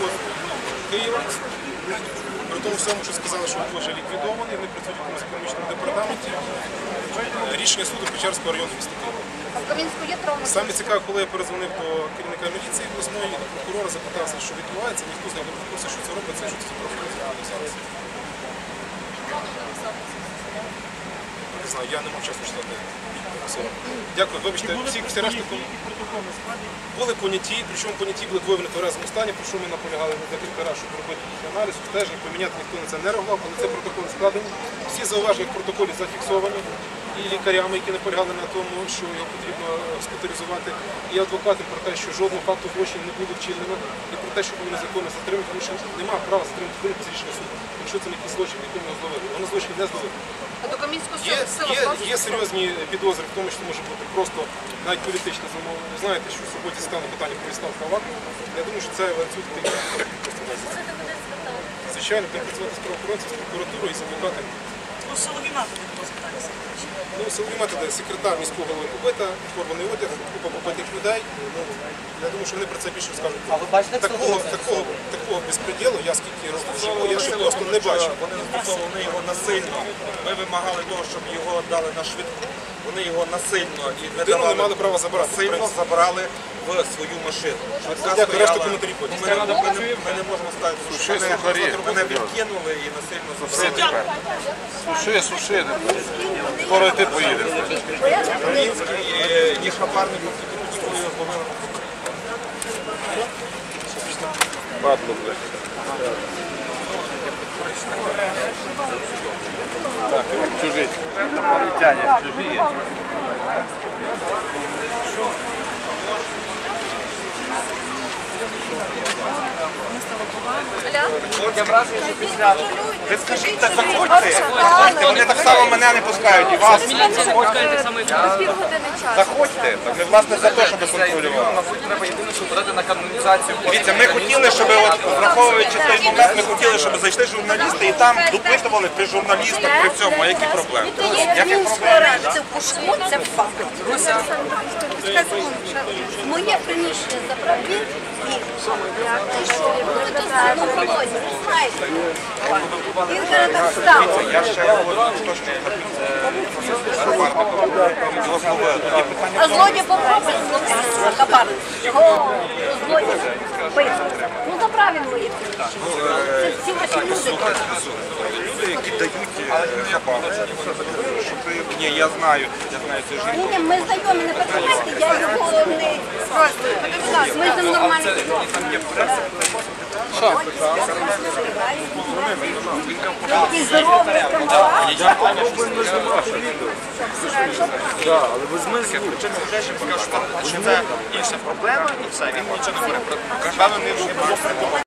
завод Києва. При тому всьому, що сказали, що він вже ліквідований, вони працюють в економічному департаменті. Рішення суду Печерського району міста Києва. Саме цікаво, коли я перезвонив до керівника міліції обласної прокурора, запитався, що відбувається, ніхто з них не курсі, що це робиться, що це профілізовано зараз. Не знаю, я не можу чесно читати. Все. Дякую, вибачте, всі, всі решта були поняті, причому поняті були двоє в нетверезому стані, про що ми наполягали на декілька разів, щоб робити аналіз, стежень, поміняти ніхто на це не реагував, але це протокол складені. Всі зауваження в протоколі зафіксовані і лікарями, які наполягали на тому, що його потрібно госпіталізувати, і адвокатом про те, що жодного факту злочину не буде вчинено, і про те, що вони незаконно затримати, тому що немає права затримати людину без рішення суду. Якщо це не якийсь злочин, який його зловили. Вони злочин не зловили. А до Кам'янського Є, є, є серйозні підозри в тому, що може бути просто навіть політичне замовлення. Ви знаєте, що в суботі стане питання про відставку Авакова. Я думаю, що це ланцюг такий. Звичайно, треба працювати з правоохоронцем, з прокуратурою і з адвокатами. Ну, запитання. Ну, силові методи, секретар міського голови побита, порваний одяг, купа побитих людей. Ну, я думаю, що вони про це більше скажуть. А ви бачите, такого, Такого, такого, такого безпреділу я скільки років я ще просто не бачив. Вони застосовували його насильно. Ми вимагали того, щоб його дали на швидку. Вони його насильно і не Людину не давали мали права забрати. принципі. забрали в свою машину. Швидка Дякую, стояла. коментарів потім. Ми, не- ми, не- ми не можемо ставити. Мене, мене відкинули і насильно забрали. Суши, суши. Скоро і ти поїдеш. Український е, є хабарник, який його зловили. Падло, блядь. Так, чужий. Тяне, чужі. Ви скажіть, так заходьте. Заходьте, вони так само мене не пускають і вас. Заходьте. Так ми власне за те, щоб контролювати. Мабуть, треба єдине, що канонізацію. Дивіться, ми хотіли, щоб от враховуючи той момент, ми хотіли, щоб зайшли журналісти і там допитували при журналістах при цьому. Які проблеми? Які проблеми? Це пушку, це факт. Моє приміщення забрали і ну. Він каже, так. Я ще говорю, що. Тоді питання А злодій попробує зловити хабар. О, злодій. Пив. Ну, забрав він моє приміщення. Люди. які дають е, хабар. Ні, я знаю, я знаю цю жінку. Ні, ми знайомі, не переживайте, я його не спрашиваю. Ми з ним нормально Такий здоровий, трамвай. Але ви змисли. Це інша проблема, і все, він нічого не буде. Напевно, не